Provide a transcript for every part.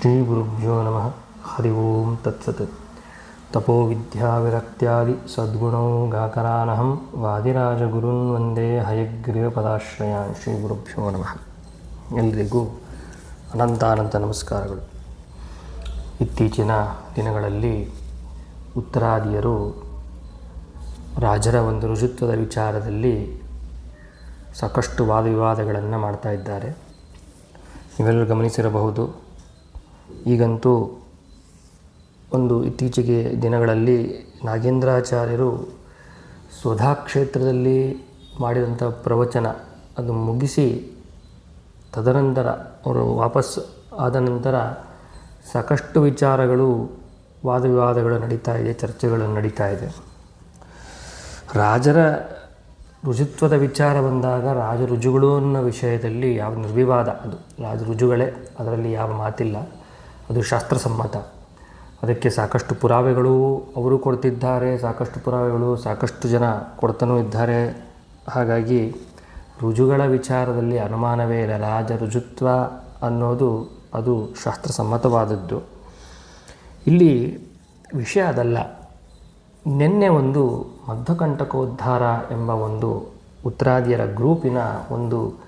ಶ್ರೀಗುರುಭ್ಯೋ ನಮಃ ಹರಿ ಓಂ ತತ್ಸತ್ ಗಾಕರಾನಹಂ ವಾದಿರಾಜಗುರುನ್ ವಂದೇ ಹಯಗ್ರೀವಪದಾಶ್ರಯಾನ್ ಶ್ರೀಗುರುಭ್ಯೋ ನಮಃ ಎಲ್ರಿಗೂ ಅನಂತಾನಂತ ನಮಸ್ಕಾರಗಳು. ಇತ್ತೀಚಿನ ದಿನಗಳಲ್ಲಿ ಉತ್ತರಾದಿಯರು ರಾಜರ ಒಂದು ಋಜುತ್ವದ ವಿಚಾರದಲ್ಲಿ ಸಾಕಷ್ಟು ವಾದವಿವಾದಗಳನ್ನು ಮಾಡ್ತಾ ಇದ್ದಾರೆ. ನೀವೆಲ್ಲರೂ ಗಮನಿಸಿರಬಹುದು. ಈಗಂತೂ ಒಂದು ಇತ್ತೀಚೆಗೆ ದಿನಗಳಲ್ಲಿ ನಾಗೇಂದ್ರಾಚಾರ್ಯರು ಸ್ವಧಾ ಕ್ಷೇತ್ರದಲ್ಲಿ ಮಾಡಿದಂಥ ಪ್ರವಚನ ಅದು ಮುಗಿಸಿ ತದನಂತರ ಅವರು ವಾಪಸ್ ಆದ ನಂತರ ಸಾಕಷ್ಟು ವಿಚಾರಗಳು ವಾದವಿವಾದಗಳು ನಡೀತಾ ಇದೆ, ಚರ್ಚೆಗಳು ನಡೀತಾ ಇದೆ. ರಾಜರ ರುಜುತ್ವದ ವಿಚಾರ ಬಂದಾಗ ರಾಜ ರುಜುಗಳು ಅನ್ನೋ ವಿಷಯದಲ್ಲಿ ಯಾವ ನಿರ್ವಿವಾದ ಅದು. ರಾಜ ರುಜುಗಳೇ ಅದರಲ್ಲಿ ಯಾವ ಮಾತಿಲ್ಲ. ಅದು ಶಾಸ್ತ್ರಸಮ್ಮತ. ಅದಕ್ಕೆ ಸಾಕಷ್ಟು ಪುರಾವೆಗಳು ಅವರು ಕೊಡ್ತಿದ್ದಾರೆ, ಸಾಕಷ್ಟು ಪುರಾವೆಗಳು ಸಾಕಷ್ಟು ಜನ ಕೊಡ್ತಾನೂ ಇದ್ದಾರೆ. ಹಾಗಾಗಿ ರುಜುಗಳ ವಿಚಾರದಲ್ಲಿ ಅನುಮಾನವೇ ಇಲ್ಲ. ರಾಜ ರುಜುತ್ವ ಅನ್ನೋದು ಅದು ಶಾಸ್ತ್ರಸಮ್ಮತವಾದದ್ದು. ಇಲ್ಲಿ ವಿಷಯ ಅದಲ್ಲ. ನಿನ್ನೆ ಒಂದು ಮಧ್ವಕಂಟಕೋದ್ಧಾರ ಎಂಬ ಒಂದು ಉತ್ತರಾದಿಯರ ಗ್ರೂಪಿನ ಒಂದು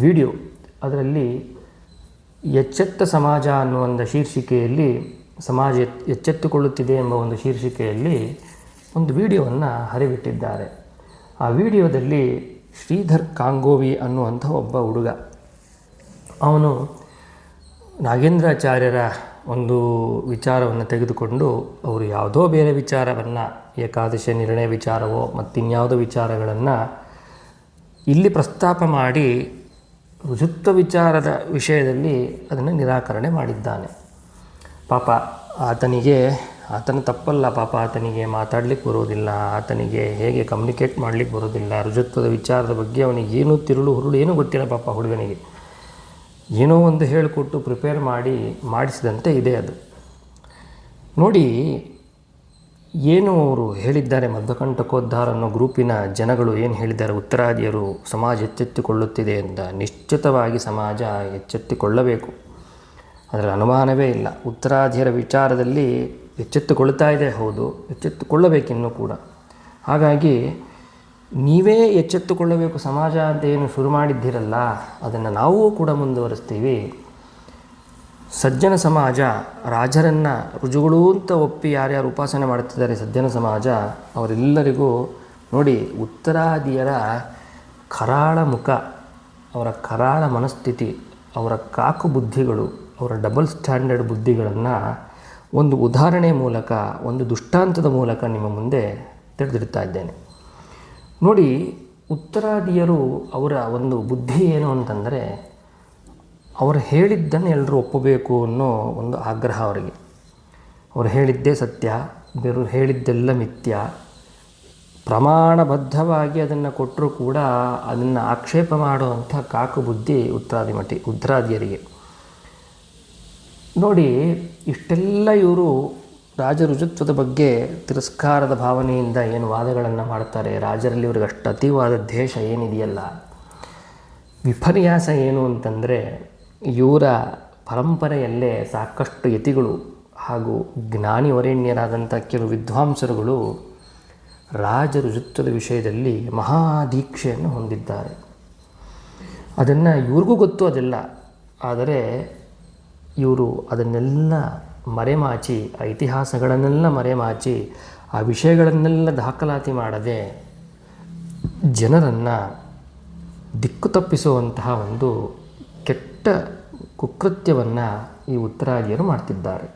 ವಿಡಿಯೋ. ಅದರಲ್ಲಿ ಎಚ್ಚೆತ್ತ ಸಮಾಜ ಒಂದು ಶೀರ್ಷಿಕೆಯಲ್ಲಿ, ಸಮಾಜ ಎಚ್ ಎಚ್ಚೆತ್ತುಕೊಳ್ಳುತ್ತಿದೆ ಎಂಬ ಒಂದು ಶೀರ್ಷಿಕೆಯಲ್ಲಿ ಒಂದು ವಿಡಿಯೋವನ್ನು ಹರಿಬಿಟ್ಟಿದ್ದಾರೆ ಆ ವಿಡಿಯೋದಲ್ಲಿ ಶ್ರೀಧರ್ ಕಾಂಗೋವಿ ಅನ್ನುವಂಥ ಒಬ್ಬ ಹುಡುಗ. ಅವನು ನಾಗೇಂದ್ರಾಚಾರ್ಯರ ಒಂದು ವಿಚಾರವನ್ನು ತೆಗೆದುಕೊಂಡು, ಅವರು ಯಾವುದೋ ಬೇರೆ ವಿಚಾರವನ್ನು, ಏಕಾದಶಿ ನಿರ್ಣಯ ವಿಚಾರವೋ ಮತ್ತಿನ್ಯಾವುದೋ ವಿಚಾರಗಳನ್ನು ಇಲ್ಲಿ ಪ್ರಸ್ತಾಪ ಮಾಡಿ ಋಜುತ್ವ ವಿಚಾರದ ವಿಷಯದಲ್ಲಿ ಅದನ್ನು ನಿರಾಕರಣೆ ಮಾಡಿದ್ದಾನೆ. ಪಾಪ ಆತನಿಗೆ, ಆತನ ತಪ್ಪಲ್ಲ ಪಾಪ, ಆತನಿಗೆ ಮಾತಾಡಲಿಕ್ಕೆ ಬರೋದಿಲ್ಲ ಆತನಿಗೆ ಹೇಗೆ ಕಮ್ಯುನಿಕೇಟ್ ಮಾಡಲಿಕ್ಕೆ ಬರೋದಿಲ್ಲ ರುಜುತ್ವದ ವಿಚಾರದ ಬಗ್ಗೆ ಅವನಿಗೆ ಏನೂ ತಿರುಳು ಹುರುಳು ಏನೂ ಗೊತ್ತಿಲ್ಲ ಪಾಪ ಹುಡುಗನಿಗೆ. ಏನೋ ಒಂದು ಹೇಳಿಕೊಟ್ಟು ಪ್ರಿಪೇರ್ ಮಾಡಿ ಮಾಡಿಸಿದಂತೆ ಇದೆ ಅದು. ನೋಡಿ ಏನು ಅವರು ಹೇಳಿದ್ದಾರೆ ಮಧ್ಯಕಂಟಕೋದ್ಧಾರ ಅನ್ನೋ ಗ್ರೂಪಿನ ಜನಗಳು ಏನು ಹೇಳಿದ್ದಾರೆ ಉತ್ತರಾದಿಯರು ಸಮಾಜ ಎಚ್ಚೆತ್ತುಕೊಳ್ಳುತ್ತಿದೆ ಅಂತ ನಿಶ್ಚಿತವಾಗಿ ಸಮಾಜ ಎಚ್ಚೆತ್ತುಕೊಳ್ಳಬೇಕು. ಅದರ ಅನುಮಾನವೇ ಇಲ್ಲ. ಉತ್ತರಾದಿಯರ ವಿಚಾರದಲ್ಲಿ ಎಚ್ಚೆತ್ತುಕೊಳ್ತಾ ಇದೆ, ಹೌದು, ಎಚ್ಚೆತ್ತುಕೊಳ್ಳಬೇಕಿನ್ನೂ ಕೂಡ. ಹಾಗಾಗಿ ನೀವೇ ಎಚ್ಚೆತ್ತುಕೊಳ್ಳಬೇಕು, ಸಮಾಜ ಅಂತ ಏನು ಶುರು ಮಾಡಿದ್ದೀರಲ್ಲ, ಅದನ್ನು ನಾವೂ ಕೂಡ ಮುಂದುವರಿಸ್ತೀವಿ. ಸಜ್ಜನ ಸಮಾಜ ರಾಜರನ್ನು ರುಜುಗಳು ಅಂತ ಒಪ್ಪಿ ಯಾರ್ಯಾರು ಉಪಾಸನೆ ಮಾಡ್ತಿದ್ದಾರೆ ಸಜ್ಜನ ಸಮಾಜ, ಅವರೆಲ್ಲರಿಗೂ ನೋಡಿ ಉತ್ತರಾದಿಯರ ಕರಾಳ ಮುಖ, ಅವರ ಕರಾಳ ಮನಸ್ಥಿತಿ, ಅವರ ಕಾಕು ಬುದ್ಧಿಗಳು, ಅವರ ಡಬಲ್ ಸ್ಟ್ಯಾಂಡರ್ಡ್ ಬುದ್ಧಿಗಳನ್ನು ಒಂದು ಉದಾಹರಣೆ ಮೂಲಕ, ಒಂದು ದುಷ್ಟಾಂತದ ಮೂಲಕ ನಿಮ್ಮ ಮುಂದೆ ತಿಳಿದಿಡ್ತಾ ಇದ್ದೇನೆ. ನೋಡಿ, ಉತ್ತರಾದಿಯರು ಅವರ ಒಂದು ಬುದ್ಧಿ ಏನು ಅಂತಂದರೆ ಅವರು ಹೇಳಿದ್ದನ್ನು ಎಲ್ಲರೂ ಒಪ್ಪಬೇಕು ಅನ್ನೋ ಒಂದು ಆಗ್ರಹ ಅವರಿಗೆ. ಅವರು ಹೇಳಿದ್ದೇ ಸತ್ಯ, ಬೇರೆ ಹೇಳಿದ್ದೆಲ್ಲ ಮಿಥ್ಯ. ಪ್ರಮಾಣಬದ್ಧವಾಗಿ ಅದನ್ನು ಕೊಟ್ಟರೂ ಕೂಡ ಅದನ್ನು ಆಕ್ಷೇಪ ಮಾಡುವಂಥ ಕಾಕು ಬುದ್ಧಿ ಉತ್ತರಾದಿ ಮಠಿ ಉತ್ತರಾದಿಯರಿಗೆ. ನೋಡಿ, ಇಷ್ಟೆಲ್ಲ ಇವರು ರಾಜರುಜುತ್ವದ ಬಗ್ಗೆ ತಿರಸ್ಕಾರದ ಭಾವನೆಯಿಂದ ಏನು ವಾದಗಳನ್ನು ಮಾಡ್ತಾರೆ, ರಾಜರಲ್ಲಿ ಇವ್ರಿಗೆ ಅಷ್ಟು ಅತಿವಾದ ದ್ವೇಷ ಏನಿದೆಯಲ್ಲ, ವಿಪರ್ಯಾಸ ಏನು ಅಂತಂದರೆ ಇವರ ಪರಂಪರೆಯಲ್ಲೇ ಸಾಕಷ್ಟು ಯತಿಗಳು ಹಾಗೂ ಜ್ಞಾನಿ ವರೇಣ್ಯರಾದಂಥ ಕೆಲವು ವಿದ್ವಾಂಸರುಗಳು ರಾಜರು ಜುತ್ತದ ವಿಷಯದಲ್ಲಿ ಮಹಾದೀಕ್ಷೆಯನ್ನು ಹೊಂದಿದ್ದಾರೆ. ಅದನ್ನು ಇವ್ರಿಗೂ ಗೊತ್ತು ಅದೆಲ್ಲ. ಆದರೆ ಇವರು ಅದನ್ನೆಲ್ಲ ಮರೆಮಾಚಿ ಆ ಇತಿಹಾಸಗಳನ್ನೆಲ್ಲ ಮರೆಮಾಚಿ, ಆ ವಿಷಯಗಳನ್ನೆಲ್ಲ ದಾಖಲಾತಿ ಮಾಡದೆ ಜನರನ್ನು ದಿಕ್ಕು ತಪ್ಪಿಸುವಂತಹ ಒಂದು ಕೆಟ್ಟ ಕುಕೃತ್ಯವನ್ನು ಈ ಉತ್ತರಾದಿಯರು ಮಾಡ್ತಿದ್ದಾರೆ.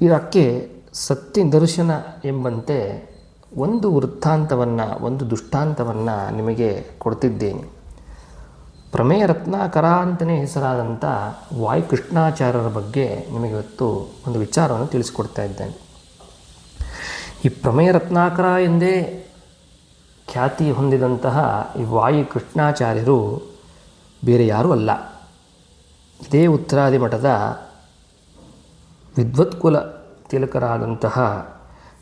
ಇದಕ್ಕೆ ಸತ್ಯ ದರ್ಶನ ಎಂಬಂತೆ ಒಂದು ವೃತ್ತಾಂತವನ್ನು, ಒಂದು ದುಷ್ಟಾಂತವನ್ನು ನಿಮಗೆ ಕೊಡ್ತಿದ್ದೇನೆ. ಪ್ರಮೇಯ ರತ್ನಾಕರ ಅಂತಲೇ ಹೆಸರಾದಂಥ ವಾಯು ಕೃಷ್ಣಾಚಾರ್ಯರ ಬಗ್ಗೆ ನಿಮಗೆ ಇವತ್ತು ಒಂದು ವಿಚಾರವನ್ನು ತಿಳಿಸಿಕೊಡ್ತಾ ಇದ್ದೇನೆ. ಈ ಪ್ರಮೇಯ ರತ್ನಾಕರ ಎಂದೇ ಖ್ಯಾತಿ ಹೊಂದಿದಂತಹ ಈ ವಾಯು ಕೃಷ್ಣಾಚಾರ್ಯರು ಬೇರೆ ಯಾರೂ ಅಲ್ಲ. ಇದೇ ಉತ್ತರಾದಿ ಮಠದ ವಿದ್ವತ್ಕುಲ ತಿಲಕರಾದಂತಹ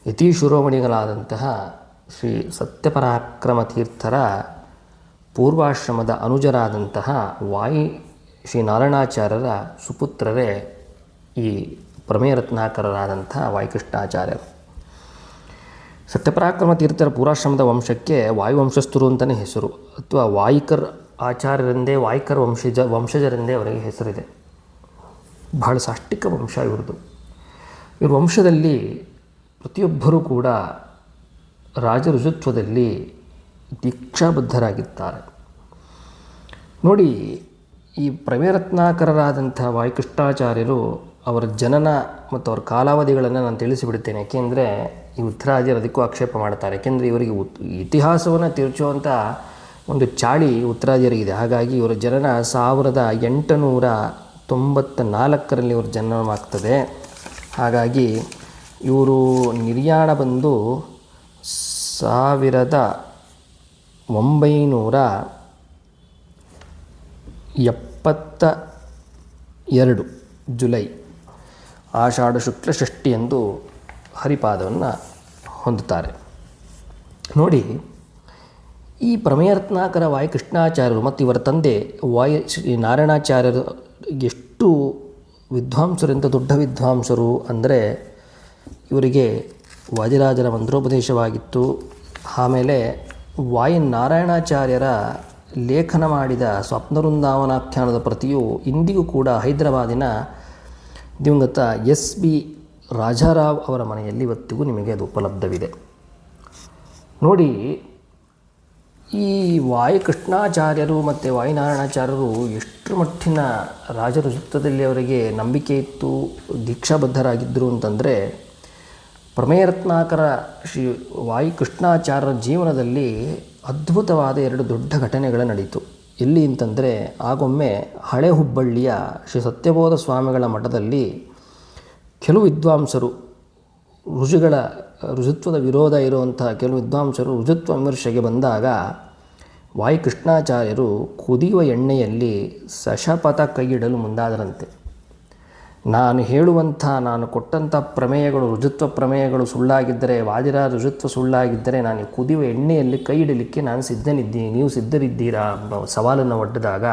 ಯತೀಶಿರೋಮಣಿಗಳಾದಂತಹ ಶ್ರೀ ಸತ್ಯಪರಾಕ್ರಮ ತೀರ್ಥರ ಪೂರ್ವಾಶ್ರಮದ ಅನುಜರಾದಂತಹ ವಾಯಿ ಶ್ರೀ ನಾರಾಯಣಾಚಾರ್ಯರ ಸುಪುತ್ರರೇ ಈ ಪ್ರಮೇಯ ವಾಯಿಕೃಷ್ಣಾಚಾರ್ಯರು. ವಾಯುಕೃಷ್ಣಾಚಾರ್ಯರು ಸತ್ಯಪರಾಕ್ರಮ ತೀರ್ಥರ ಪೂರಾಶ್ರಮದ ವಂಶಕ್ಕೆ ವಾಯುವಂಶಸ್ಥರು ಅಂತಲೇ ಹೆಸರು. ಅಥವಾ ವಾಯಿಕರ್ ಆಚಾರ್ಯರೆಂದೇ, ವಾಯ್ಕರ್ ವಂಶಜ, ವಂಶಜರೆಂದೇ ಅವರಿಗೆ ಹೆಸರಿದೆ. ಬಹಳ ಸಾಷ್ಟಿಕ ವಂಶ ಇವ್ರದ್ದು. ಇವ್ರ ವಂಶದಲ್ಲಿ ಪ್ರತಿಯೊಬ್ಬರೂ ಕೂಡ ರಾಜರುಜುತ್ವದಲ್ಲಿ ದೀಕ್ಷಾಬದ್ಧರಾಗಿದ್ದಾರೆ. ನೋಡಿ, ಈ ಪ್ರಮೇರತ್ನಾಕರರಾದಂಥ ವಾಯುಕೃಷ್ಣಾಚಾರ್ಯರು ಅವರ ಜನನ ಮತ್ತು ಅವರ ಕಾಲಾವಧಿಗಳನ್ನು ನಾನು ತಿಳಿಸಿಬಿಡ್ತೇನೆ. ಏಕೆಂದರೆ ಈ ಉತ್ತರಾದಿಯರು ಅದಕ್ಕೂ ಆಕ್ಷೇಪ ಮಾಡ್ತಾರೆ. ಏಕೆಂದರೆ ಇವರಿಗೆ ಇತಿಹಾಸವನ್ನು ತಿರುಚುವಂಥ ಒಂದು ಚಾಳಿ ಉತ್ತರಾದಿಯರಿಗಿದೆ ಹಾಗಾಗಿ ಇವರ ಜನನ ಸಾವಿರದ ಎಂಟುನೂರ ತೊಂಬತ್ತ ನಾಲ್ಕರಲ್ಲಿ ಇವರು ಜನನವಾಗ್ತದೆ ಹಾಗಾಗಿ ಇವರು ನಿರ್ಯಾಣ ಬಂದು ಸಾವಿರದ ಒಂಬೈನೂರ ಎಪ್ಪತ್ತ ಎರಡು ಜುಲೈ ಆಷಾಢ ಶುಕ್ಲ ಷಷ್ಠಿ ಎಂದು ಹರಿಪಾದವನ್ನು ಹೊಂದುತ್ತಾರೆ. ನೋಡಿ ಈ ಪ್ರಮೇಯರತ್ನಾಕರ ವಾಯು ಕೃಷ್ಣಾಚಾರ್ಯರು ಮತ್ತು ಇವರ ತಂದೆ ವಾಯು ಶ್ರೀ ನಾರಾಯಣಾಚಾರ್ಯರು ಎಷ್ಟು ವಿದ್ವಾಂಸರಿಂದ ದೊಡ್ಡ ವಿದ್ವಾಂಸರು ಅಂದರೆ ಇವರಿಗೆ ವಾದಿರಾಜರ ಮಂತ್ರೋಪದೇಶವಾಗಿತ್ತು. ಆಮೇಲೆ ವಾಯು ನಾರಾಯಣಾಚಾರ್ಯರ ಲೇಖನ ಮಾಡಿದ ಸ್ವಪ್ನವೃಂದಾವನಾಖ್ಯಾನದ ಪ್ರತಿಯು ಇಂದಿಗೂ ಕೂಡ ಹೈದರಾಬಾದಿನ ದಿವಂಗತ ಎಸ್ ಬಿ ರಾಜಾರಾವ್ ಅವರ ಮನೆಯಲ್ಲಿ ಇವತ್ತಿಗೂ ನಿಮಗೆ ಅದು ಉಪಲಬ್ಧವಿದೆ. ನೋಡಿ ಈ ವಾಯುಕೃಷ್ಣಾಚಾರ್ಯರು ಮತ್ತು ವಾಯುನಾರಾಯಣಾಚಾರ್ಯರು ಎಷ್ಟರ ಮಟ್ಟಿನ ರಾಜರುಜುತ್ವದಲ್ಲಿ ಅವರಿಗೆ ನಂಬಿಕೆ ಇತ್ತು ದೀಕ್ಷಾಬದ್ಧರಾಗಿದ್ದರು ಅಂತಂದರೆ, ಪ್ರಮೇಯರತ್ನಾಕರ ಶ್ರೀ ವಾಯುಕೃಷ್ಣಾಚಾರ್ಯರ ಜೀವನದಲ್ಲಿ ಅದ್ಭುತವಾದ ಎರಡು ದೊಡ್ಡ ಘಟನೆಗಳು ನಡೀತು. ಎಲ್ಲಿ ಅಂತಂದರೆ, ಆಗೊಮ್ಮೆ ಹಳೆ ಹುಬ್ಬಳ್ಳಿಯ ಶ್ರೀ ಸತ್ಯಬೋಧ ಸ್ವಾಮಿಗಳ ಮಠದಲ್ಲಿ ಕೆಲವು ವಿದ್ವಾಂಸರು ಋಷಿಗಳ ಋಜುತ್ವದ ವಿರೋಧ ಇರುವಂಥ ಕೆಲವು ವಿದ್ವಾಂಸರು ಋಜುತ್ವ ವಿಮರ್ಶೆಗೆ ಬಂದಾಗ ವಾಯುಕೃಷ್ಣಾಚಾರ್ಯರು ಕುದಿಯುವ ಎಣ್ಣೆಯಲ್ಲಿ ಸಶಪಥ ಕೈಯಿಡಲು ಮುಂದಾದರಂತೆ. ನಾನು ಹೇಳುವಂಥ, ನಾನು ಕೊಟ್ಟಂಥ ಪ್ರಮೇಯಗಳು ಋಜುತ್ವ ಪ್ರಮೇಯಗಳು ಸುಳ್ಳಾಗಿದ್ದರೆ, ವಾದಿರ ಋಜುತ್ವ ಸುಳ್ಳಾಗಿದ್ದರೆ ನಾನು ಕುದಿಯುವ ಎಣ್ಣೆಯಲ್ಲಿ ಕೈ ಇಡಲಿಕ್ಕೆ ನಾನು ಸಿದ್ಧನಿದ್ದೀನಿ ನೀವು ಸಿದ್ಧರಿದ್ದೀರಾ ಸವಾಲನ್ನು ಒಡ್ಡಿದಾಗ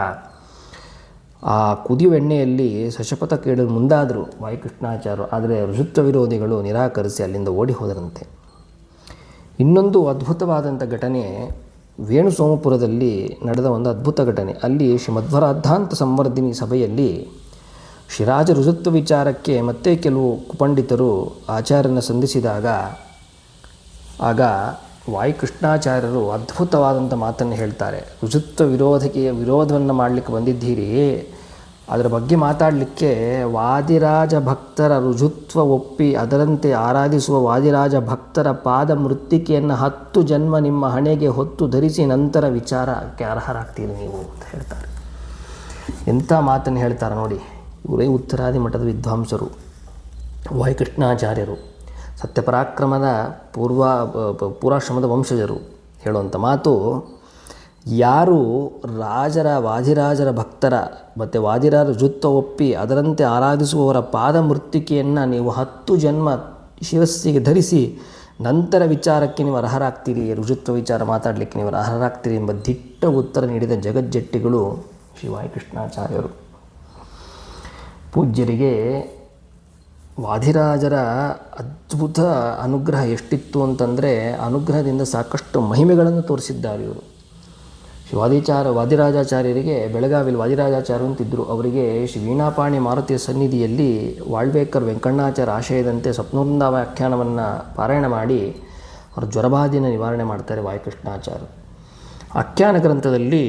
ಆ ಕುದಿಯುವ ಎಣ್ಣೆಯಲ್ಲಿ ಸಶಪಥ ಕೇಳಲು ಮುಂದಾದರು ವಾಯುಕೃಷ್ಣಾಚಾರ್ಯರು ಆದರೆ ಋಜುತ್ವ ವಿರೋಧಿಗಳು ನಿರಾಕರಿಸಿ ಅಲ್ಲಿಂದ ಓಡಿ ಹೋದರಂತೆ. ಇನ್ನೊಂದು ಅದ್ಭುತವಾದಂಥ ಘಟನೆ ವೇಣು ಸೋಮಪುರದಲ್ಲಿ ನಡೆದ ಒಂದು ಅದ್ಭುತ ಘಟನೆ. ಅಲ್ಲಿ ಶ್ರೀ ಮಧ್ವರಾದ್ಧಾಂತ ಸಂವರ್ಧಿನಿ ಸಭೆಯಲ್ಲಿ ಶಿರಾಜ ಋಜುತ್ವ ವಿಚಾರಕ್ಕೆ ಮತ್ತೆ ಕೆಲವು ಕುಪಂಡಿತರು ಆಚಾರ್ಯನ ಸಂಧಿಸಿದಾಗ, ಆಗ ವಾಯುಕೃಷ್ಣಾಚಾರ್ಯರು ಅದ್ಭುತವಾದಂಥ ಮಾತನ್ನು ಹೇಳ್ತಾರೆ. ಋಜುತ್ವ ವಿರೋಧಕ್ಕೆ ವಿರೋಧವನ್ನು ಮಾಡಲಿಕ್ಕೆ ಬಂದಿದ್ದೀರಿ. ಅದರ ಬಗ್ಗೆ ಮಾತಾಡಲಿಕ್ಕೆ ವಾದಿರಾಜ ಭಕ್ತರ ರುಜುತ್ವ ಒಪ್ಪಿ ಅದರಂತೆ ಆರಾಧಿಸುವ ವಾದಿರಾಜ ಭಕ್ತರ ಪಾದ ಮೃತ್ತಿಕೆಯನ್ನು ಹತ್ತು ಜನ್ಮ ನಿಮ್ಮ ಹಣೆಗೆ ಹೊತ್ತು ಧರಿಸಿ ನಂತರ ವಿಚಾರಕ್ಕೆ ಅರ್ಹರಾಗ್ತೀರಿ ನೀವು ಅಂತ ಹೇಳ್ತಾರೆ. ಎಂಥ ಮಾತನ್ನು ಹೇಳ್ತಾರೆ ನೋಡಿ. ಇವರೇ ಉತ್ತರಾದಿ ಮಠದ ವಿದ್ವಾಂಸರು ವಾಯುಕೃಷ್ಣಾಚಾರ್ಯರು ಸತ್ಯಪರಾಕ್ರಮದ ಪೂರ್ವ, ಪೂರ್ವಾಶ್ರಮದ ವಂಶಜರು ಹೇಳುವಂಥ ಮಾತು, ಯಾರು ರಾಜರ, ವಾದಿರಾಜರ ಭಕ್ತರ ಮತ್ತು ವಾದಿರಾಜರ ಜುತ್ತ ಒಪ್ಪಿ ಅದರಂತೆ ಆರಾಧಿಸುವವರ ಪಾದ ಮೃತ್ತಿಕೆಯನ್ನು ನೀವು ಹತ್ತು ಜನ್ಮ ಶಿವಸ್ಸಿಗೆ ಧರಿಸಿ ನಂತರ ವಿಚಾರಕ್ಕೆ ನೀವು ಅರ್ಹರಾಗ್ತೀರಿ, ರುಜುತ್ವ ವಿಚಾರ ಮಾತಾಡಲಿಕ್ಕೆ ನೀವು ಅರ್ಹರಾಗ್ತೀರಿ ಎಂಬ ದಿಟ್ಟ ಉತ್ತರ ನೀಡಿದ ಜಗಜ್ಜೆಟ್ಟಿಗಳು ಶಿವಾಯಿ ಕೃಷ್ಣಾಚಾರ್ಯರು ಪೂಜ್ಯರಿಗೆ ವಾದಿರಾಜರ ಅದ್ಭುತ ಅನುಗ್ರಹ ಎಷ್ಟಿತ್ತು ಅಂತಂದರೆ ಅನುಗ್ರಹದಿಂದ ಸಾಕಷ್ಟು ಮಹಿಮೆಗಳನ್ನು ತೋರಿಸಿದ್ದಾರೆ ಇವರು. ವಾದಿಚಾರ ವಾದಿರಾಜಾಚಾರ್ಯರಿಗೆ ಬೆಳಗಾವಿಲಿ ವಾದಿರಾಜಾಚಾರ್ಯ ಅಂತಿದ್ದರು ಅವರಿಗೆ ಶ್ರೀ ವೀಣಾಪಾಣಿ ಮಾರುತಿಯ ಸನ್ನಿಧಿಯಲ್ಲಿ ವಾಳ್ಬೇಕರ್ ವೆಂಕಣ್ಣಾಚಾರ ಆಶಯದಂತೆ ಸ್ವಪ್ನವೃಂದ ವ್ಯಾಖ್ಯಾನವನ್ನು ಪಾರಾಯಣ ಮಾಡಿ ಅವರ ಜ್ವರಬಾಧಿನ ನಿವಾರಣೆ ಮಾಡ್ತಾರೆ ವಾಯುಕೃಷ್ಣಾಚಾರ್ಯ ಆಖ್ಯಾನ ಗ್ರಂಥದಲ್ಲಿ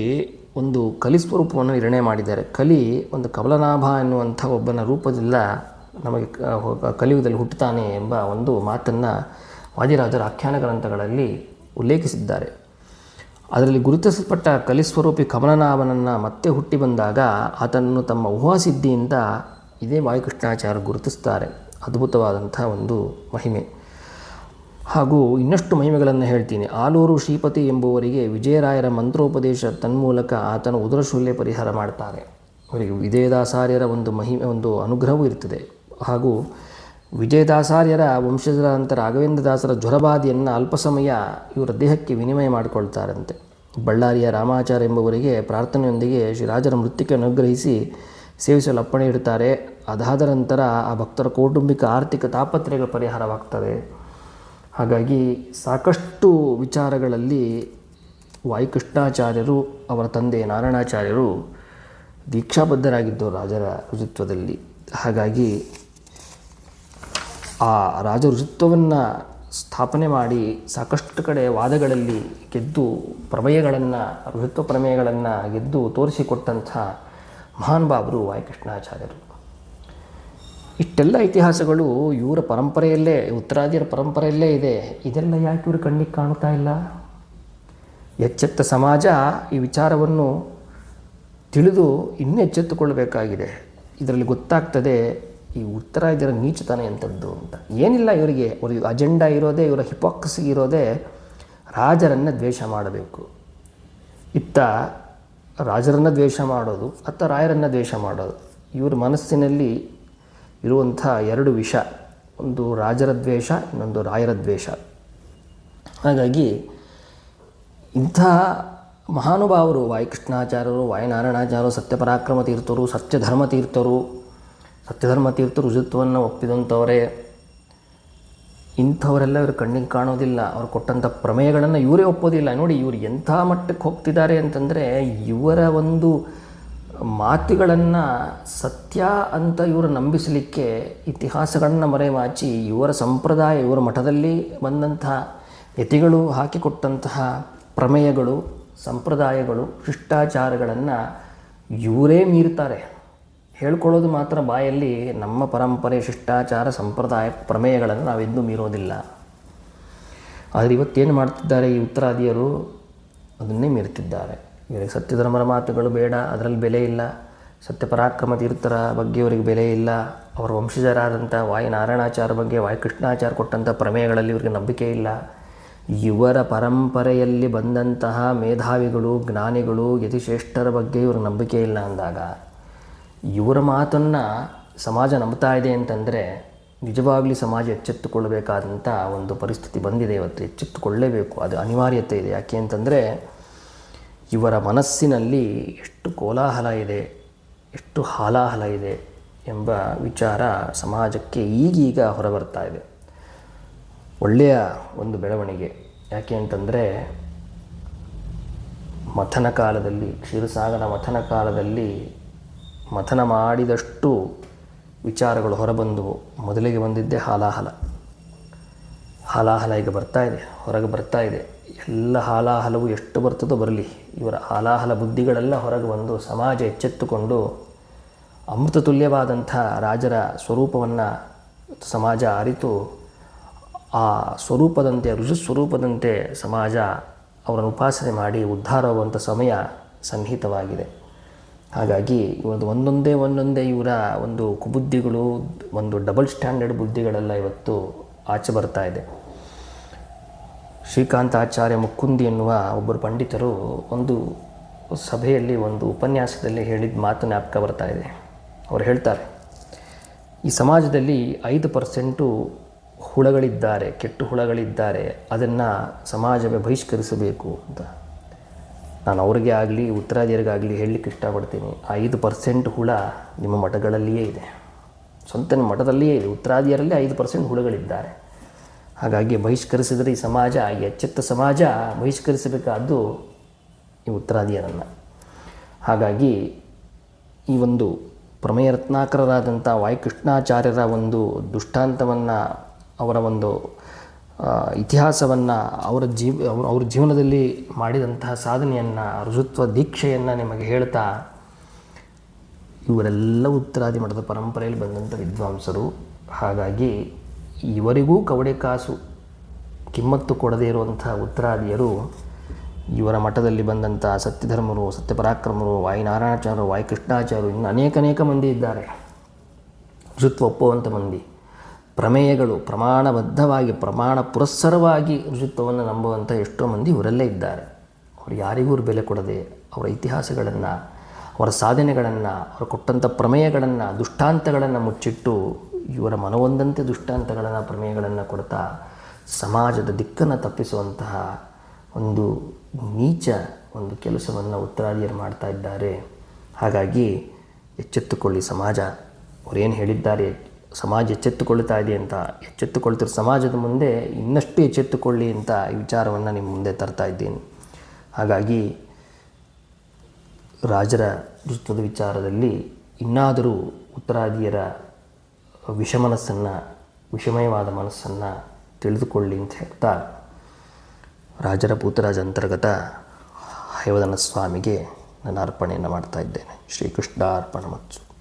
ಒಂದು ಕಲಿ ಸ್ವರೂಪವನ್ನು ನಿರ್ಣಯ ಮಾಡಿದ್ದಾರೆ. ಕಲಿ ಒಂದು ಕಮಲನಾಭ ಎನ್ನುವಂಥ ಒಬ್ಬನ ರೂಪದಿಂದ ನಮಗೆ ಕಲಿಯುಗದಲ್ಲಿ ಹುಟ್ಟುತ್ತಾನೆ ಎಂಬ ಒಂದು ಮಾತನ್ನು ವಾದಿರಾಜರ ಆಖ್ಯಾನ ಗ್ರಂಥಗಳಲ್ಲಿ ಉಲ್ಲೇಖಿಸಿದ್ದಾರೆ. ಅದರಲ್ಲಿ ಗುರುತಿಸಲ್ಪಟ್ಟ ಕಲಿಸ್ವರೂಪಿ ಕಮಲನಾಭನನ್ನು ಮತ್ತೆ ಹುಟ್ಟಿ ಬಂದಾಗ ಆತನನ್ನು ತಮ್ಮ ಊಹಾಸಿದ್ಧಿಯಿಂದ ಇದೇ ವಾಯುಕೃಷ್ಣಾಚಾರ್ಯ ಗುರುತಿಸ್ತಾರೆ ಅದ್ಭುತವಾದಂಥ ಒಂದು ಮಹಿಮೆ. ಹಾಗೂ ಇನ್ನಷ್ಟು ಮಹಿಮೆಗಳನ್ನು ಹೇಳ್ತೀನಿ. ಆಲೂರು ಶ್ರೀಪತಿ ಎಂಬುವರಿಗೆ ವಿಜಯರಾಯರ ಮಂತ್ರೋಪದೇಶ ತನ್ಮೂಲಕ ಆತನ ಉದರಶೂಲ್ಯ ಪರಿಹಾರ ಮಾಡ್ತಾರೆ. ಅವರಿಗೆ ವಿಜಯದಾಸಾರ್ಯರ ಒಂದು ಮಹಿಮೆ, ಒಂದು ಅನುಗ್ರಹವೂ ಇರ್ತದೆ ಹಾಗೂ ವಿಜಯದಾಸಾರ್ಯರ ವಂಶಜರಾದಂಥ ರಾಘವೇಂದ್ರ ದಾಸರ ಜ್ವರಬಾಧೆಯನ್ನು ಅಲ್ಪ ಸಮಯ ಇವರ ದೇಹಕ್ಕೆ ವಿನಿಮಯ ಮಾಡಿಕೊಳ್ತಾರಂತೆ. ಬಳ್ಳಾರಿಯ ರಾಮಾಚಾರ್ಯ ಎಂಬುವರಿಗೆ ಪ್ರಾರ್ಥನೆಯೊಂದಿಗೆ ಶ್ರೀರಾಜರ ಮೃತ್ಯುಕ್ಕೆ ಅನುಗ್ರಹಿಸಿ ಸೇವಿಸಲು ಅಪ್ಪಣೆ ಇಡ್ತಾರೆ ಅದಾದ ನಂತರ ಆ ಭಕ್ತರ ಕೌಟುಂಬಿಕ ಆರ್ಥಿಕ ತಾಪತ್ರೆಗಳ ಪರಿಹಾರವಾಗ್ತದೆ. ಹಾಗಾಗಿ ಸಾಕಷ್ಟು ವಿಚಾರಗಳಲ್ಲಿ ವಾಯುಕೃಷ್ಣಾಚಾರ್ಯರು ಅವರ ತಂದೆ ನಾರಾಯಣಾಚಾರ್ಯರು ದೀಕ್ಷಾಬದ್ಧರಾಗಿದ್ದರು ರಾಜರ ಋತುತ್ವದಲ್ಲಿ ಹಾಗಾಗಿ ಆ ರಾಜ ಋತುತ್ವವನ್ನು ಸ್ಥಾಪನೆ ಮಾಡಿ ಸಾಕಷ್ಟು ಕಡೆ ವಾದಗಳಲ್ಲಿ ಗೆದ್ದು ಪ್ರಮೇಯಗಳನ್ನು ಋತುತ್ವ ಪ್ರಮೇಯಗಳನ್ನು ಗೆದ್ದು ತೋರಿಸಿಕೊಟ್ಟಂಥ ಮಹಾನ್ ಬಾಬರು ವಾಯುಕೃಷ್ಣಾಚಾರ್ಯರು. ಇಷ್ಟೆಲ್ಲ ಇತಿಹಾಸಗಳು ಇವರ ಪರಂಪರೆಯಲ್ಲೇ, ಉತ್ತರಾದಿಯರ ಪರಂಪರೆಯಲ್ಲೇ ಇದೆ. ಇದೆಲ್ಲ ಯಾಕೆ ಇವರು ಕಣ್ಣಿಗೆ ಕಾಣ್ತಾ ಇಲ್ಲ? ಎಚ್ಚೆತ್ತ ಸಮಾಜ ಈ ವಿಚಾರವನ್ನು ತಿಳಿದು ಇನ್ನೂ ಎಚ್ಚೆತ್ತುಕೊಳ್ಳಬೇಕಾಗಿದೆ ಇದರಲ್ಲಿ ಗೊತ್ತಾಗ್ತದೆ ಈ ಉತ್ತರಾದಿಯರ ನೀಚತನ ಎಂಥದ್ದು ಅಂತ. ಏನಿಲ್ಲ ಇವರಿಗೆ ಅವ್ರ ಅಜೆಂಡಾ ಇರೋದೇ, ಇವರ ಹಿಪಾಕ್ರಸಿ ಇರೋದೇ ರಾಜರನ್ನು ದ್ವೇಷ ಮಾಡಬೇಕು. ಇತ್ತ ರಾಜರನ್ನು ದ್ವೇಷ ಮಾಡೋದು, ಅತ್ತ ರಾಯರನ್ನು ದ್ವೇಷ ಮಾಡೋದು. ಇವ್ರ ಮನಸ್ಸಿನಲ್ಲಿ ಇರುವಂಥ ಎರಡು ವಿಷ, ಒಂದು ರಾಜರ ದ್ವೇಷ, ಇನ್ನೊಂದು ರಾಯರ ದ್ವೇಷ. ಹಾಗಾಗಿ ಇಂಥ ಮಹಾನುಭಾವರು, ವಾಯುಕೃಷ್ಣಾಚಾರ್ಯರು, ವಾಯುನಾರಾಯಣಾಚಾರ್ಯರು, ಸತ್ಯಪರಾಕ್ರಮ ತೀರ್ಥರು, ಸತ್ಯಧರ್ಮ ತೀರ್ಥರು ಸತ್ಯಧರ್ಮ ತೀರ್ಥ ಋಜುತ್ವವನ್ನು ಒಪ್ಪಿದಂಥವರೇ, ಇಂಥವರೆಲ್ಲ ಇವರು ಕಣ್ಣಿಗೆ ಕಾಣೋದಿಲ್ಲ, ಅವ್ರು ಕೊಟ್ಟಂಥ ಪ್ರಮೇಯಗಳನ್ನು ಇವರೇ ಒಪ್ಪೋದಿಲ್ಲ. ನೋಡಿ, ಇವರು ಎಂಥ ಮಟ್ಟಕ್ಕೆ ಹೋಗ್ತಿದ್ದಾರೆ ಅಂತಂದರೆ, ಇವರ ಒಂದು ಮಾತುಗಳನ್ನು ಸತ್ಯ ಅಂತ ಇವರು ನಂಬಿಸಲಿಕ್ಕೆ ಇತಿಹಾಸಗಳನ್ನು ಮರೆಮಾಚಿ, ಇವರ ಸಂಪ್ರದಾಯ, ಇವರ ಮಠದಲ್ಲಿ ಬಂದಂತಹ ಯತಿಗಳು ಹಾಕಿಕೊಟ್ಟಂತಹ ಪ್ರಮೇಯಗಳು, ಸಂಪ್ರದಾಯಗಳು, ಶಿಷ್ಟಾಚಾರಗಳನ್ನು ಇವರೇ ಮೀರ್ತಾರೆ ಹೇಳ್ಕೊಳ್ಳೋದು ಮಾತ್ರ ಬಾಯಲ್ಲಿ ನಮ್ಮ ಪರಂಪರೆ, ಶಿಷ್ಟಾಚಾರ, ಸಂಪ್ರದಾಯ, ಪ್ರಮೇಯಗಳನ್ನು ನಾವೆಂದೂ ಮೀರೋದಿಲ್ಲ. ಆದರೆ ಇವತ್ತೇನು ಮಾಡ್ತಿದ್ದಾರೆ ಈ ಉತ್ತರಾದಿಯರು? ಅದನ್ನೇ ಮೀರ್ತಿದ್ದಾರೆ ಇವರಿಗೆ ಸತ್ಯಧರ್ಮರ ಮಾತುಗಳು ಬೇಡ, ಅದರಲ್ಲಿ ಬೆಲೆ ಇಲ್ಲ. ಸತ್ಯಪರಾಕ್ರಮ ತೀರ್ಥರ ಬಗ್ಗೆ ಇವರಿಗೆ ಬೆಲೆ ಇಲ್ಲ. ಅವರ ವಂಶಜರಾದಂಥ ವಾಯು ನಾರಾಯಣಾಚಾರ್ಯ ಬಗ್ಗೆ, ವಾಯು ಕೃಷ್ಣಾಚಾರ್ ಕೊಟ್ಟಂಥ ಪ್ರಮೇಯಗಳಲ್ಲಿ ಇವರಿಗೆ ನಂಬಿಕೆ ಇಲ್ಲ. ಇವರ ಪರಂಪರೆಯಲ್ಲಿ ಬಂದಂತಹ ಮೇಧಾವಿಗಳು, ಜ್ಞಾನಿಗಳು, ಯತಿಶ್ರೇಷ್ಠರ ಬಗ್ಗೆ ಇವ್ರಿಗೆ ನಂಬಿಕೆ ಇಲ್ಲ ಅಂದಾಗ ಇವರ ಮಾತನ್ನು ಸಮಾಜ ನಂಬ್ತಾ ಇದೆ ಅಂತಂದರೆ ನಿಜವಾಗಲಿ ಸಮಾಜ ಎಚ್ಚೆತ್ತುಕೊಳ್ಳಬೇಕಾದಂಥ ಒಂದು ಪರಿಸ್ಥಿತಿ ಬಂದಿದೆ ಇವತ್ತು. ಎಚ್ಚೆತ್ತುಕೊಳ್ಳಲೇಬೇಕು ಅದು ಅನಿವಾರ್ಯತೆ ಇದೆ. ಯಾಕೆ ಅಂತಂದರೆ ಇವರ ಮನಸ್ಸಿನಲ್ಲಿ ಎಷ್ಟು ಕೋಲಾಹಲ ಇದೆ, ಎಷ್ಟು ಹಾಲಾಹಲ ಇದೆ ಎಂಬ ವಿಚಾರ ಸಮಾಜಕ್ಕೆ ಈಗೀಗ ಹೊರಬರ್ತಾ ಇದೆ. ಒಳ್ಳೆಯ ಒಂದು ಬೆಳವಣಿಗೆ. ಯಾಕೆ ಅಂತಂದರೆ ಮಥನ ಕಾಲದಲ್ಲಿ, ಕ್ಷೀರಸಾಗರ ಮಥನ ಕಾಲದಲ್ಲಿ ಮಥನ ಮಾಡಿದಷ್ಟು ವಿಚಾರಗಳು ಹೊರಬಂದವು. ಮೊದಲಿಗೆ ಬಂದಿದ್ದೇ ಹಾಲಾಹಲ. ಹಾಲಾಹಲ ಈಗ ಬರ್ತಾ ಇದೆ, ಹೊರಗೆ ಬರ್ತಾ ಇದೆ. ಎಲ್ಲ ಹಾಲಾಹಲವು ಎಷ್ಟು ಬರ್ತದೋ ಬರಲಿ. ಇವರ ಹಾಲಾಹಲ ಬುದ್ಧಿಗಳೆಲ್ಲ ಹೊರಗೆ ಬಂದು ಸಮಾಜ ಎಚ್ಚೆತ್ತುಕೊಂಡು ಅಮೃತ ತುಲ್ಯವಾದಂಥ ರಾಜರ ಸ್ವರೂಪವನ್ನು ಸಮಾಜ ಅರಿತು, ಆ ಸ್ವರೂಪದಂತೆ ಋಷಿ ಸ್ವರೂಪದಂತೆ ಸಮಾಜ ಅವರನ್ನು ಉಪಾಸನೆ ಮಾಡಿ ಉದ್ಧಾರವಾಗುವಂಥ ಸಮಯ ಸನ್ನಿಹಿತವಾಗಿದೆ. ಹಾಗಾಗಿ ಇವತ್ತು ಒಂದೊಂದೇ ಒಂದೊಂದೇ ಇವರ ಒಂದು ಕುಬುದ್ಧಿಗಳು, ಒಂದು ಡಬಲ್ ಸ್ಟ್ಯಾಂಡರ್ಡ್ ಬುದ್ಧಿಗಳೆಲ್ಲ ಇವತ್ತು ಆಚೆ ಬರ್ತಾ ಇದೆ. ಶ್ರೀಕಾಂತಾಚಾರ್ಯ ಮುಕ್ಕುಂದಿ ಎನ್ನುವ ಒಬ್ಬರು ಪಂಡಿತರು ಒಂದು ಸಭೆಯಲ್ಲಿ, ಒಂದು ಉಪನ್ಯಾಸದಲ್ಲಿ ಹೇಳಿದ ಮಾತು ಜ್ಞಾಪಕ ಬರ್ತಾ ಇದೆ. ಅವರು ಹೇಳ್ತಾರೆ, ಈ ಸಮಾಜದಲ್ಲಿ ಐದು ಪರ್ಸೆಂಟು ಹುಳಗಳಿದ್ದಾರೆ, ಕೆಟ್ಟು ಹುಳಗಳಿದ್ದಾರೆ. ಅದನ್ನು ಸಮಾಜವೇ ಬಹಿಷ್ಕರಿಸಬೇಕು ಅಂತ. ನಾನು ಅವ್ರಿಗೆ ಆಗಲಿ ಉತ್ತರಾದಿಯರಿಗಾಗಲಿ ಹೇಳಲಿಕ್ಕೆ ಇಷ್ಟಪಡ್ತೀನಿ. ಐದು ಪರ್ಸೆಂಟ್ ಹುಳ ನಿಮ್ಮ ಮಠಗಳಲ್ಲಿಯೇ ಇದೆ. ಸ್ವಂತ ಮಠದಲ್ಲಿಯೇ ಇದೆ. ಉತ್ತರಾದಿಯರಲ್ಲಿ ಐದು ಪರ್ಸೆಂಟ್ ಹುಳುಗಳಿದ್ದಾರೆ. ಹಾಗಾಗಿ ಬಹಿಷ್ಕರಿಸಿದರೆ ಈ ಸಮಾಜ ಎಚ್ಚೆತ್ತ ಸಮಾಜ ಬಹಿಷ್ಕರಿಸಬೇಕಾದ್ದು ಈ ಉತ್ತರಾದಿಯರನ್ನು ಹಾಗಾಗಿ ಈ ಒಂದು ಪ್ರಮೇಯ ರತ್ನಾಕರರಾದಂಥ ವಾಯುಕೃಷ್ಣಾಚಾರ್ಯರ ಒಂದು ದುಷ್ಟಾಂತವನ್ನು ಅವರ ಒಂದು ಇತಿಹಾಸವನ್ನು ಅವರ ಜೀವ, ಅವ್ರ ಜೀವನದಲ್ಲಿ ಮಾಡಿದಂತಹ ಸಾಧನೆಯನ್ನು ಋಜುತ್ವ ದೀಕ್ಷೆಯನ್ನು ನಿಮಗೆ ಹೇಳ್ತಾ ಇವರೆಲ್ಲ ಉತ್ತರಾದಿ ಮಠದ ಪರಂಪರೆಯಲ್ಲಿ ಬಂದಂಥ ವಿದ್ವಾಂಸರು. ಹಾಗಾಗಿ ಇವರಿಗೂ ಕವಡೆ ಕಾಸು, ಕಿಮ್ಮತ್ತು ಕೊಡದೇ ಇರುವಂಥ ಉತ್ತರಾದಿಯರು ಇವರ ಮಠದಲ್ಲಿ ಬಂದಂಥ ಸತ್ಯಧರ್ಮರು, ಸತ್ಯಪರಾಕ್ರಮರು, ವಾಯುನಾರಾಯಣಾಚಾರ್ಯರು, ವಾಯುಕೃಷ್ಣಾಚಾರ್ಯರು, ಇನ್ನು ಅನೇಕ ಅನೇಕ ಮಂದಿ ಇದ್ದಾರೆ. ಋತ್ವ ಒಪ್ಪುವಂಥ ಮಂದಿ. ಪ್ರಮೇಯಗಳು ಪ್ರಮಾಣಬದ್ಧವಾಗಿ, ಪ್ರಮಾಣ ಪುರಸ್ಸರವಾಗಿ ಋಷಿತ್ವವನ್ನು ನಂಬುವಂಥ ಎಷ್ಟೋ ಮಂದಿ ಇವರಲ್ಲೇ ಇದ್ದಾರೆ. ಅವರು ಯಾರಿಗೂ ಅವ್ರ ಬೆಲೆ ಕೊಡದೆ ಅವರ ಇತಿಹಾಸಗಳನ್ನು, ಅವರ ಸಾಧನೆಗಳನ್ನು, ಅವರು ಕೊಟ್ಟಂಥ ಪ್ರಮೇಯಗಳನ್ನು, ದುಷ್ಟಾಂತಗಳನ್ನು ಮುಚ್ಚಿಟ್ಟು ಇವರ ಮನವೊಂದಂತೆ ದುಷ್ಟಾಂತಗಳನ್ನು, ಪ್ರಮೇಯಗಳನ್ನು ಕೊಡ್ತಾ ಸಮಾಜದ ದಿಕ್ಕನ್ನು ತಪ್ಪಿಸುವಂತಹ ಒಂದು ನೀಚ ಒಂದು ಕೆಲಸವನ್ನು ಉತ್ತರಾದಿಯರು ಮಾಡ್ತಾ ಇದ್ದಾರೆ. ಹಾಗಾಗಿ ಎಚ್ಚೆತ್ತುಕೊಳ್ಳಿ ಸಮಾಜ. ಅವರೇನು ಹೇಳಿದ್ದಾರೆ ಸಮಾಜ ಎಚ್ಚೆತ್ತುಕೊಳ್ತಾ ಇದೆ ಅಂತ, ಎಚ್ಚೆತ್ತುಕೊಳ್ತಿರೋ ಸಮಾಜದ ಮುಂದೆ ಇನ್ನಷ್ಟು ಎಚ್ಚೆತ್ತುಕೊಳ್ಳಿ ಅಂತ ಈ ವಿಚಾರವನ್ನು ನಿಮ್ಮ ಮುಂದೆ ತರ್ತಾ ಇದ್ದೀನಿ. ಹಾಗಾಗಿ ರಾಜರ ದುಷ್ಟದ ವಿಚಾರದಲ್ಲಿ ಇನ್ನಾದರೂ ಉತ್ತರಾದಿಯರ ವಿಷಮನಸ್ಸನ್ನು, ವಿಷಮಯವಾದ ಮನಸ್ಸನ್ನು ತಿಳಿದುಕೊಳ್ಳಿ ಅಂತ ಹೇಳ್ತಾ ರಾಜರ ಪೂತರಾಜ ಅಂತರ್ಗತ ಹಯವದನ ಸ್ವಾಮಿಗೆ ನಾನು ಅರ್ಪಣೆಯನ್ನು ಮಾಡ್ತಾ ಇದ್ದೇನೆ. ಶ್ರೀಕೃಷ್ಣ ಅರ್ಪಣ ಮತ್ತು